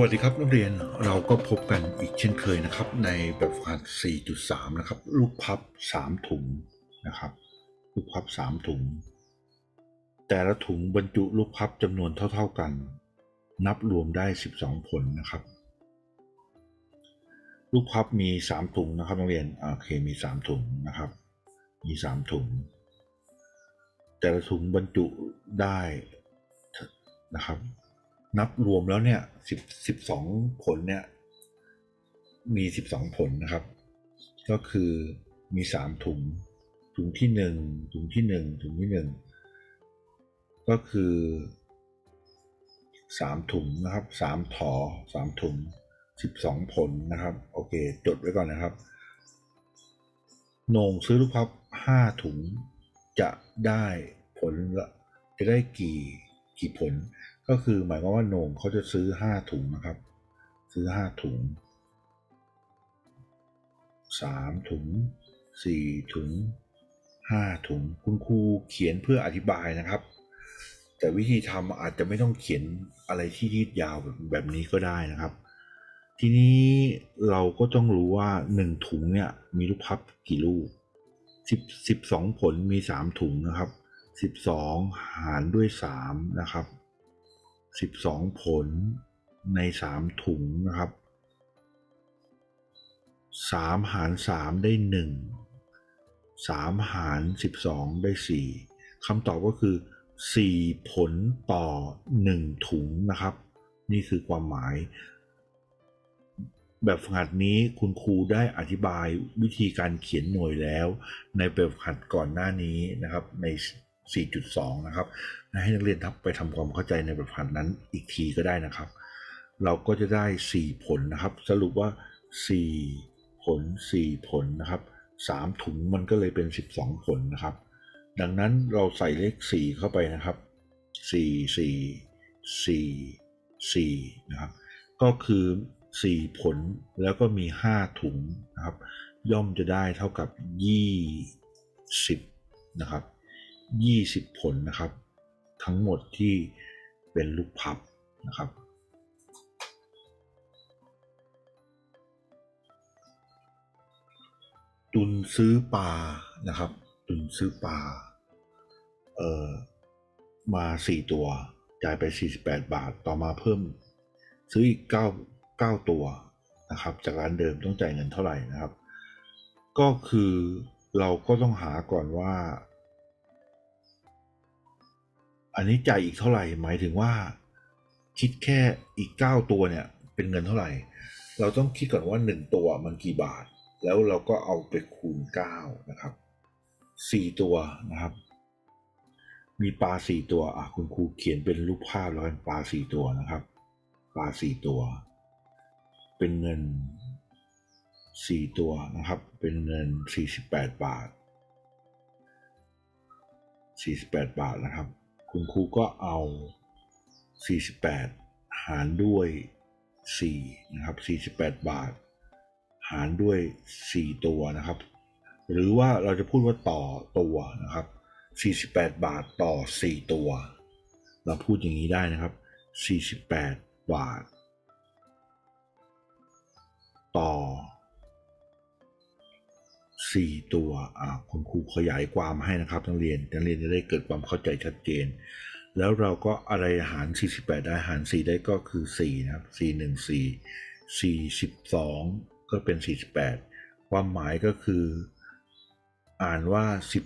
สวัสดีครับนักเรียนเราก็พบกันอีกเช่นเคยนะครับ ในแบบฝึกหัด 4.3 นะครับ ลูกพับ 3 ถุงนะครับ ลูกพับ 3 ถุง แต่ละถุงบรรจุลูกพับจำนวนเท่า ๆกัน นับรวมได้ 12 ผลนะครับ ลูกพับมี 3 ถุงนะครับนักเรียนโอเคมี 3 ถุงนะครับ มี 3 ถุง แต่ละถุงบรรจุได้นะครับ นับรวมแล้วเนี่ยสิบสิบสองผลเนี่ย มีสิบสองผลนะครับ ก็คือมีสามถุง ถุงที่หนึ่งถุงที่หนึ่งถุงที่หนึ่งก็คือสามถุงนะครับสามถอสามถุงสิบสองผลนะครับ โอเค จดไว้ก่อนนะครับโหน่งซื้อลูกพับห้าถุงจะได้ผลละจะได้กี่กี่ผล ก็คือหมายความว่าโหน่งเขาจะซื้อห้าถุงนะครับ ซื้อห้าถุงสามถุงสี่ถุงห้าถุงคุณครูเขียนเพื่ออธิบายนะครับ แต่วิธีทำอาจจะไม่ต้องเขียนอะไรที่ยืดยาวแบบแบบนี้ก็ได้นะครับ ทีนี้เราก็ต้องรู้ว่าหนึ่งถุงเนี่ยมีลูกพับกี่ลูกสิบสิบสองผลมีสามถุงนะครับสิบสองหารด้วยสามนะครับ สิบสองผลในสามถุงนะครับสามหารสามได้หนึ่งสามหารสิบสองได้สี่คำตอบก็คือสี่ผลต่อหนึ่งถุงนะครับ นี่คือความหมาย แบบฝึกหัดนี้คุณครูได้อธิบายวิธีการเขียนหน่วยแล้ว ในแบบฝึกหัดก่อนหน้านี้นะครับใน 4.2 นะครับ ให้นักเรียนทับไปทำความเข้าใจในบบฝึกหัดนั้นอีกทีก็ได้นะครับ เราก็จะได้ 4 ผลนะครับ สรุปว่า 4 ผล 4 ผลนะครับ 3 ถุงมันก็เลยเป็น 12 ผลนะครับ ดังนั้นเราใส่เลข 4 เข้าไปนะครับ 4 4 4 4 นะครับ ก็คือ 4 ผลแล้วก็มี 5 ถุงนะครับ ย่อมจะได้เท่ากับ 20 นะครับ 20 ผลนะครับ ทั้งหมดที่เป็นลูกพับนะครับ ตุนซื้อปลานะครับ ตุนซื้อปลาเอ่อมาสี่ตัวจ่ายไป 48 บาทต่อมาเพิ่ม ซื้ออีก9 9ตัวนะครับ จากร้านเดิมต้องจ่ายเงินเท่าไหร่นะครับ ก็คือเราก็ต้องหาก่อนว่า อันนี้จ่ายอีกเท่าไหร่ หมายถึงว่า คิดแค่อีก 9 ตัวเนี่ย เป็นเงินเท่าไหร่ เราต้องคิดก่อนว่า 1 ตัวมันกี่บาท แล้วเราก็เอาไปคูณ 9 นะครับ 4 ตัวนะครับ มีปลา 4 ตัวอะคุณครูเขียนเป็นรูปภาพแล้วกันปลา 4 ตัวนะครับ ปลา 4 ตัว เป็นเงิน 4 ตัวนะครับ เป็นเงิน 48 บาท 48 บาทนะครับ คุณครูก็เอา 48 หารด้วย 4 นะครับ 48 บาท หารด้วย 4 ตัวนะครับ หรือว่าเราจะพูดว่าต่อตัวนะครับ 48 บาทต่อ 4 ตัว เราพูดอย่างนี้ได้นะครับ 48 บาท ต่อ 4ตัวคุณครูขยายความให้นะครับนักเรียนนักเรียนจะได้เกิดความเข้าใจชัดเจน แล้วเราก็อะไรหาร 48 ได้หาร 4 ได้ก็คือ 4 นะครับ 4 1 4 42 ก็เป็น 48 ความหมายก็คืออ่านว่า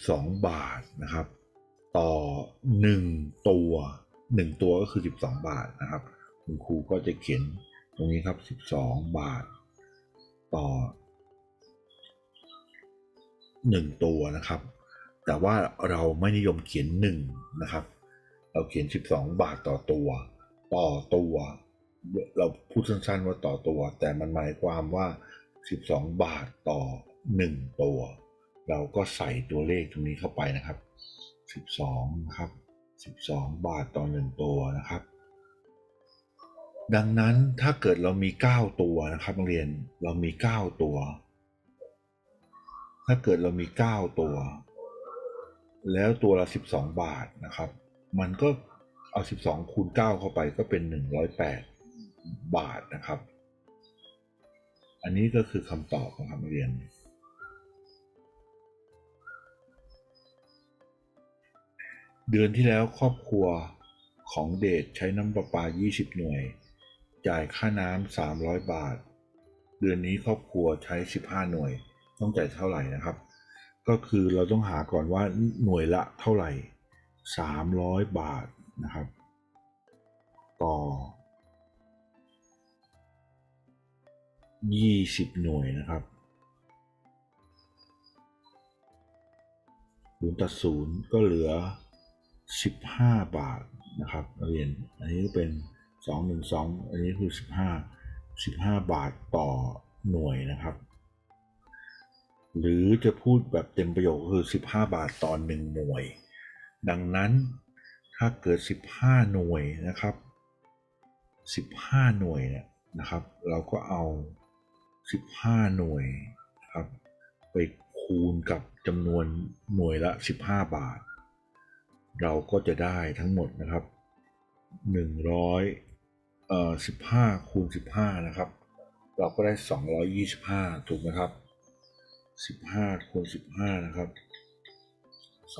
12 บาทนะครับ ต่อ 1 ตัว 1 ตัวก็คือ 12 บาทนะครับ คุณครูก็จะเขียนตรงนี้ครับ 12 บาท ต่อ 1 ตัวนะครับ แต่ว่าเราไม่นิยมเขียน 1 นะครับ เราเขียน 12 บาทต่อตัว ต่อตัว เราพูดสั้นๆว่าต่อตัว แต่มันหมายความว่า 12 บาทต่อ 1 ตัว เราก็ใส่ตัวเลขตรงนี้เข้าไปนะครับ 12นะครับ12 บาทต่อ 1 ตัวนะครับ ดังนั้นถ้าเกิดเรามี 9 ตัวนะครับนักเรียนเรามี 9 ตัว ถ้าเกิดเรามี 9 ตัว แล้วตัวละ 12 บาทนะครับ มันก็เอา 12 คูณ 9 เข้าไปก็เป็น 108 บาทนะครับ อันนี้ก็คือคำตอบของคำเรียน เดือนที่แล้วครอบครัวของเดชใช้น้ำประปา 20 หน่วย จ่ายค่าน้ำ300 บาท เดือนนี้ครอบครัวใช้ 15 หน่วย ต้องจ่ายเท่าไหร่นะครับ ก็คือเราต้องหาก่อนว่าหน่วยละเท่าไหร่ 300 บาทนะครับ ต่อ 20 หน่วยนะครับศูนย์ตัดศูนย์ก็เหลือ 15 บาทนะครับเรียนอันนี้ก็เป็น 212 อันนี้คือ 15 15 บาทต่อหน่วยนะครับ หรือจะพูดแบบเต็มประโยคคือ 15 บาทต่อ1หน่วย ดังนั้นถ้าเกิด 15 หน่วยนะครับ 15 หน่วยเนี่ยนะครับ เราก็เอา 15 หน่วยนะครับไปคูณกับจำนวนหน่วยละ 15 บาท เราก็จะได้ทั้งหมดนะครับ 100เอ่อ15คูณ15 นะครับ เราก็ได้ 225 ถูกไหมครับ 15คูณ15 นะครับ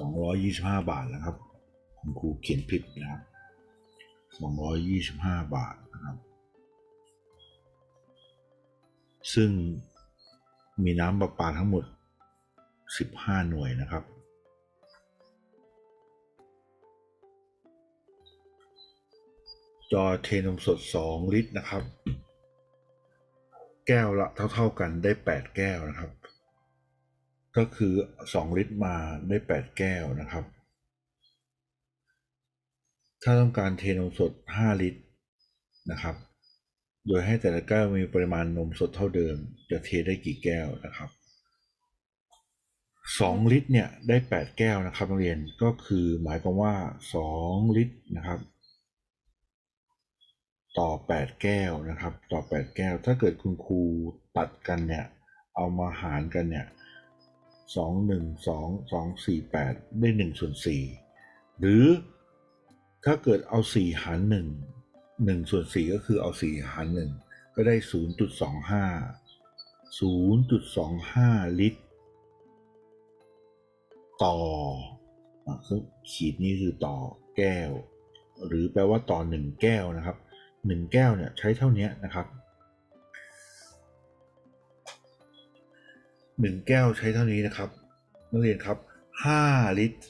225 บาทนะครับ คุณครูเขียนผิดนะครับ 225 บาทนะครับ ซึ่งมีน้ำประปาทั้งหมด 15 หน่วยนะครับ จอเทนมสด 2 ลิตรนะครับ แก้วละเท่า ๆกันได้ 8 แก้วนะครับ ก็คือ 2 ลิตรมาได้ 8 แก้วนะครับ ถ้าต้องการเทนมสด 5 ลิตรนะครับ โดยให้แต่ละแก้วมีปริมาณนมสดเท่าเดิม จะเทได้กี่แก้วนะครับ 2 ลิตรเนี่ยได้ 8 แก้วนะครับนักเรียนก็คือหมายความว่า 2 ลิตรนะครับ ต่อ 8 แก้วนะครับ ต่อ 8 แก้ว ถ้าเกิดคุณครูตัดกันเนี่ย เอามาหารกันเนี่ย 2 1 2 2 4 8 ได้1ส่วน4หรือถ้าเกิดเอา 4 หาร 1 1ส่วน4ก็คือเอา 4 หาร 1 ก็ได้ 0.25 0.25 ลิตร ต่อคือขีดนี้คือต่อแก้ว หรือแปลว่าต่อ 1 แก้วนะครับ 1 แก้วเนี่ยใช้เท่านี้นะครับ 1 แก้วใช้เท่านี้นะครับนักเรียนครับ 5 ลิตร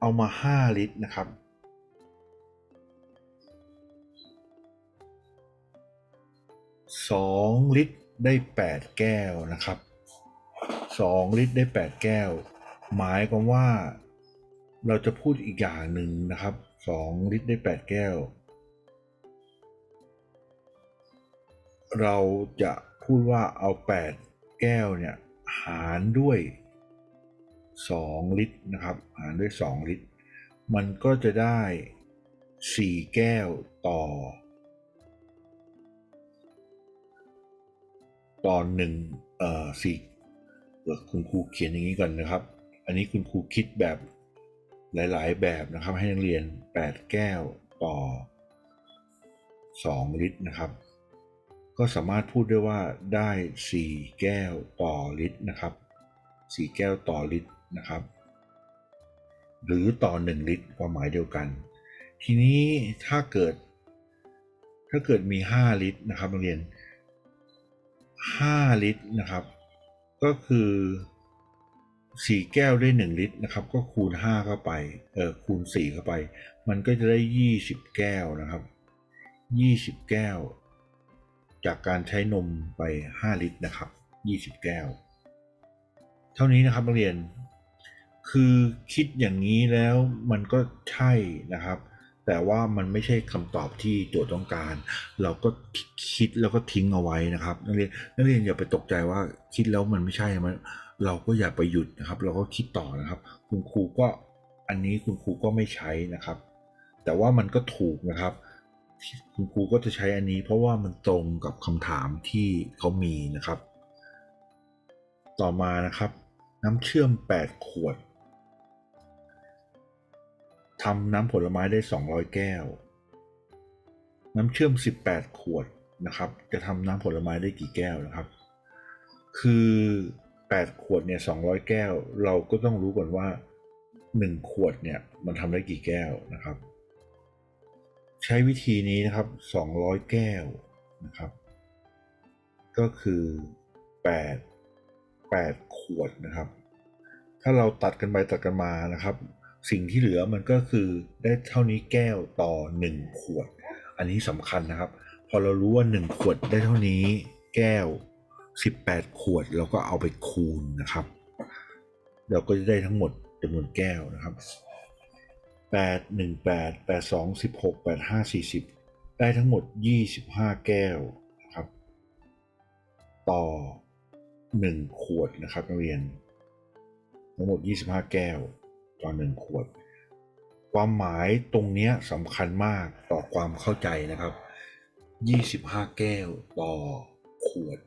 เอามา 5 ลิตรนะครับ 2 ลิตรได้ 8 แก้วนะครับ 2 ลิตรได้ 8 แก้ว หมายความว่าเราจะพูดอีกอย่างหนึ่งนะครับ 2 ลิตรได้ 8 แก้ว เราจะพูดว่าเอา 8 แก้วเนี่ย หารด้วย 2 ลิตรนะครับ หารด้วย 2 ลิตร มันก็จะได้ 4 แก้วต่อตอนหนึ่งเอ่อสี่คุณครูเขียนอย่างนี้ก่อนนะครับ อันนี้คุณครูคิดแบบหลาย ๆ แบบนะครับให้นักเรียน 8 แก้วต่อ 2 ลิตรนะครับ ก็สามารถพูดได้ว่าได้ 4 แก้วต่อลิตรนะครับ 4 แก้วต่อลิตรนะครับ หรือต่อ 1 ลิตรความหมายเดียวกัน ทีนี้ถ้าเกิด ถ้าเกิดมี 5 ลิตรนะครับนักเรียน 5 ลิตรนะครับ ก็คือ 4 แก้วได้1ลิตรนะครับ ก็คูณ 5 เข้าไป เออคูณ 4 เข้าไป มันก็จะได้ 20 แก้วนะครับ 20 แก้ว จากการใช้นมไป 5 ลิตรนะครับ 20 แก้ว เท่านี้นะครับนักเรียน คือคิดอย่างนี้แล้วมันก็ใช่นะครับ แต่ว่ามันไม่ใช่คำตอบที่โจทย์ต้องการ เราก็คิดแล้วก็ทิ้งเอาไว้นะครับนักเรียนนักเรียนอย่าไปตกใจว่าคิดแล้วมันไม่ใช่มันเราก็อย่าไปหยุดนะครับ เราก็คิดต่อนะครับ คุณครูก็อันนี้คุณครูก็ไม่ใช้นะครับ แต่ว่ามันก็ถูกนะครับ คุณครูก็จะใช้อันนี้เพราะว่ามันตรงกับคำถามที่เขามีนะครับ ต่อมานะครับ น้ำเชื่อม 8 ขวดทำน้ำผลไม้ได้ 200 แก้ว น้ำเชื่อม 18 ขวดนะครับ จะทำน้ำผลไม้ได้กี่แก้วนะครับ คือ 8 ขวดเนี่ย200 แก้ว เราก็ต้องรู้ก่อนว่า 1 ขวดเนี่ยมันทำได้กี่แก้วนะครับ ใช้วิธีนี้นะครับ 200 แก้วนะครับ ก็คือ 8 8 ขวดนะครับ ถ้าเราตัดกันไปตัดกันมานะครับ สิ่งที่เหลือมันก็คือได้เท่านี้แก้วต่อ 1 ขวด อันนี้สำคัญนะครับ พอเรารู้ว่า 1 ขวดได้เท่านี้ แก้ว 18 ขวดเราก็เอาไปคูณนะครับ เราก็จะได้ทั้งหมดจำนวนแก้วนะครับ 8 1 8 8 2 16 8 5 40 ได้ทั้งหมด 25 แก้วนะครับ ต่อ 1 ขวดนะครับนักเรียน ทั้งหมด 25 แก้ว ต่อ 1 ขวด ความหมายตรงนี้สำคัญมากต่อความเข้าใจนะครับ 25 แก้วต่อขวด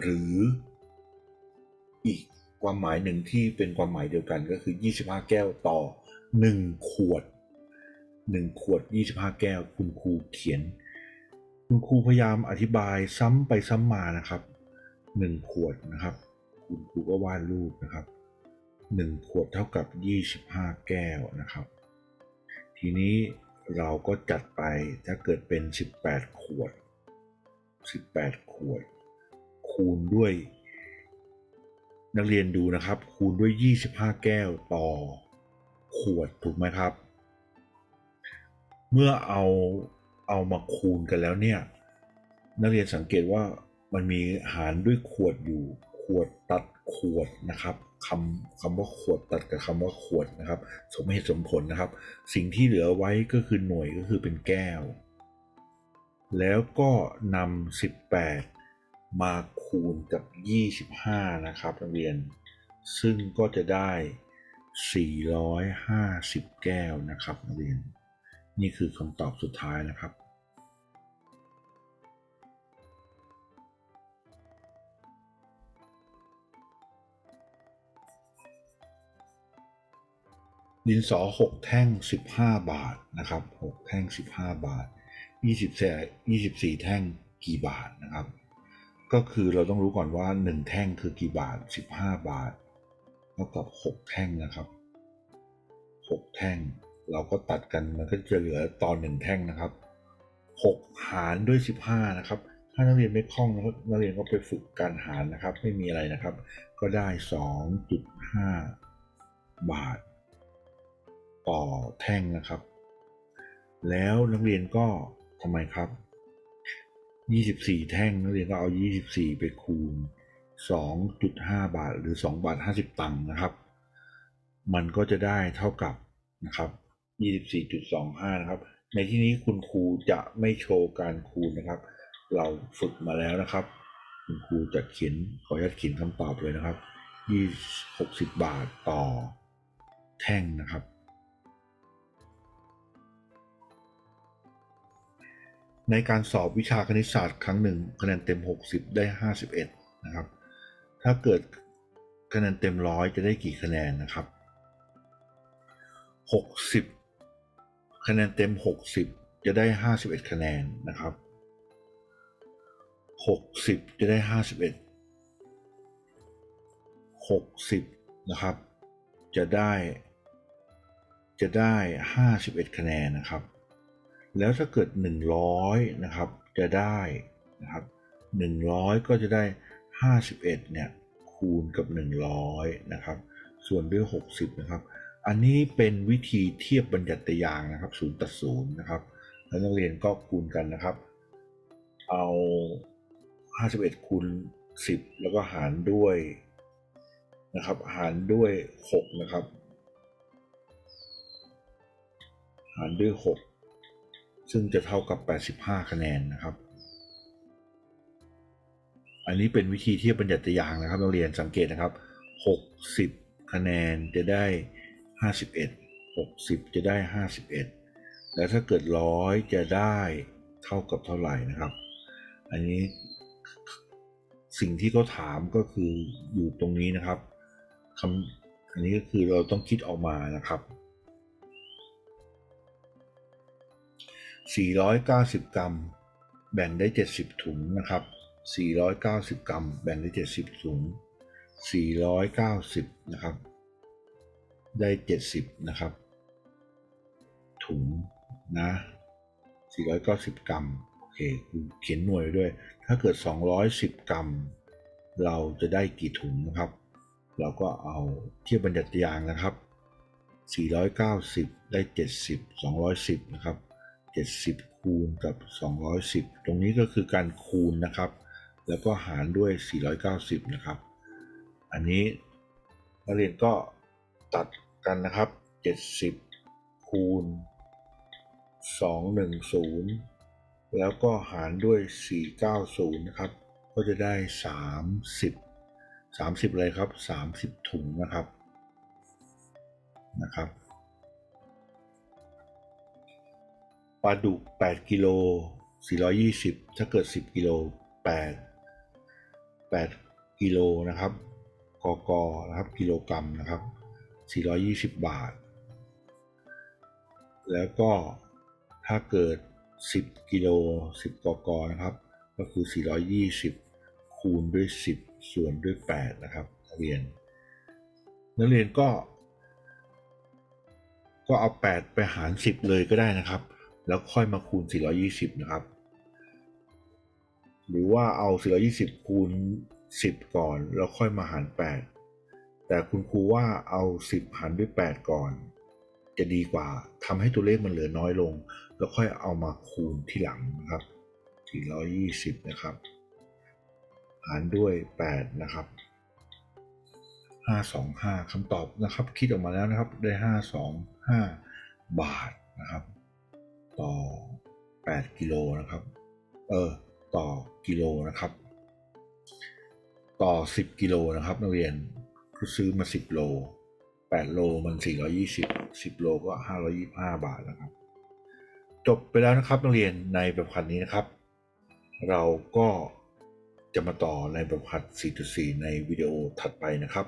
หรืออีกความหมายหนึ่งที่เป็นความหมายเดียวกันก็คือ 25 แก้วต่อ 1ขวด1ขวด25แก้ว คุณครูเขียน คุณครูพยายามอธิบายซ้ำไปซ้ำมานะครับ1ขวดนะครับ คุณครูก็วาดรูปนะครับ1ขวดเท่ากับ25แก้วนะครับ ทีนี้เราก็จัดไปถ้าเกิดเป็น18ขวด18ขวด คูณด้วย นักเรียนดูนะครับ คูณด้วย25แก้วต่อ ขวดถูกไหมครับ เมื่อเอาเอามาคูณกันแล้วเนี่ย นักเรียนสังเกตว่ามันมีหารด้วยขวดอยู่ ขวดตัดขวดนะครับคำคำว่าขวดตัดกับคำว่าขวดนะครับ สมเหตุสมผลนะครับ สิ่งที่เหลือไว้ก็คือหน่วยก็คือเป็นแก้ว แล้วก็นำ18 มาคูณกับ 25 นะครับนักเรียน ซึ่งก็จะได้ 450 แก้วนะครับนักเรียน นี่คือคำตอบสุดท้ายนะครับ ดินสอ 6 แท่ง 15 บาทนะครับ 6 แท่ง 15 บาท24 24 แท่งกี่บาทนะครับ ก็คือเราต้องรู้ก่อนว่า 1 แท่งคือกี่บาท 15 บาท เท่ากับ6แท่งนะครับ6แท่ง เราก็ตัดกันมันก็จะเหลือตอน1แท่งนะครับ6หารด้วย 15นะครับ ถ้านักเรียนไม่คล่องนักเรียนก็ไปฝึกการหารนะครับ ไม่มีอะไรนะครับ ก็ได้ 2.5 บาท ต่อแท่งนะครับ แล้วนักเรียนก็ทำไมครับ 24 แท่งนักเรียนก็เอา 24 ไปคูณ 2.5 บาทหรือ 2 บาท 50 ตังค์นะครับ มันก็จะได้เท่ากับนะครับ 24.25 นะครับ ในที่นี้คุณครูจะไม่โชว์การคูณนะครับ เราฝึกมาแล้วนะครับ คุณครูจะเขียนขออนุญาตเขียนคำตอบเลยนะครับ60 บาทต่อแท่งนะครับ ในการสอบวิชาคณิตศาสตร์ครั้งหนึ่งคะแนนเต็ม 60 ได้ 51 นะครับ ถ้าเกิดคะแนนเต็มร้อยจะได้กี่คะแนนนะครับ 60 คะแนนเต็ม 60 จะได้ 51 คะแนนนะครับ 60 จะได้ 51 60 นะครับ จะได้ จะได้ 51 คะแนนนะครับ แล้วถ้าเกิด 100 นะครับ จะได้นะครับ 100 ก็จะได้ 51เนี่ยคูณกับ 100นะครับส่วนด้วย 60นะครับอันนี้เป็นวิธีเทียบบัญญัติยางนะครับ0ตัด0นะครับแล้วนักเรียนก็คูณกันนะครับ เอา 51คูณ10 แล้วก็หารด้วยนะครับหารด้วย 6 นะครับ หารด้วย 6 ซึ่งจะเท่ากับ 85 คะแนนนะครับ อันนี้เป็นวิธีเทียบบัญญัติยางนะครับนักเรียนสังเกตนะครับ 60 คะแนนจะได้ 51 60 จะได้ 51 แล้วถ้าเกิดร้อยจะได้เท่ากับเท่าไหร่นะครับ อันนี้สิ่งที่เขาถามก็คืออยู่ตรงนี้นะครับคำอันนี้ก็คือเราต้องคิดออกมานะครับ 490 กรัม แบ่งได้ 70 ถุงนะครับ 490 กรัม แบ่งได้ 70ถุง490 นะครับ ได้ 70 นะครับ ถุงนะ 490 กรัม โอเคกูเขียนหน่วยด้วย ถ้าเกิด 210 กรัม เราจะได้กี่ถุงนะครับ เราก็เอาเทียบบัญญัติยางนะครับ 490 ได้ 70 210 นะครับ 70 คูณกับ 210 ตรงนี้ก็คือการคูณนะครับ แล้วก็หารด้วย 490 นะครับ อันนี้นักเรียนก็ตัดกันนะครับ 70 คูณ 210 แล้วก็หารด้วย 490 นะครับ ก็จะได้ 30 30อะไรครับ 30 ถุงนะครับนะครับปลาดุก8กิโล420 ถ้าเกิด 10กิโล8 8กิโลนะครับกกนะครับกิโลกรัมนะครับ 420 บาท แล้วก็ถ้าเกิด 10 กิโล 10 กกนะครับ ก็คือ 420 คูณด้วย 10 ส่วนด้วย 8 นะครับนักเรียน นักเรียนก็ ก็เอา 8 ไปหาร 10 เลยก็ได้นะครับ แล้วค่อยมาคูณ 420 นะครับ หรือว่าเอา420 คูณ 10 ก่อน แล้วค่อยมาหาร 8 แต่คุณครูว่าเอา 10 หารด้วย 8 ก่อน จะดีกว่าทำให้ตัวเลขมันเหลือน้อยลง แล้วค่อยเอามาคูณที่หลังนะครับ420 นะครับ หารด้วย 8 นะครับ 525คำตอบนะครับ คิดออกมาแล้วนะครับ ได้ 525 บาทนะครับ ต่อ 8 กิโลนะครับ เออ ต่อกิโลนะครับ ต่อ 10 กิโลนะครับนักเรียนซื้อมา 10 โล 8 โลมัน 420 10 โลก็ 525 บาทนะครับ จบไปแล้วนะครับนักเรียนในแบบคันนี้นะครับ เราก็จะมาต่อในแบบคัด 4.4 ในวิดีโอถัดไปนะครับ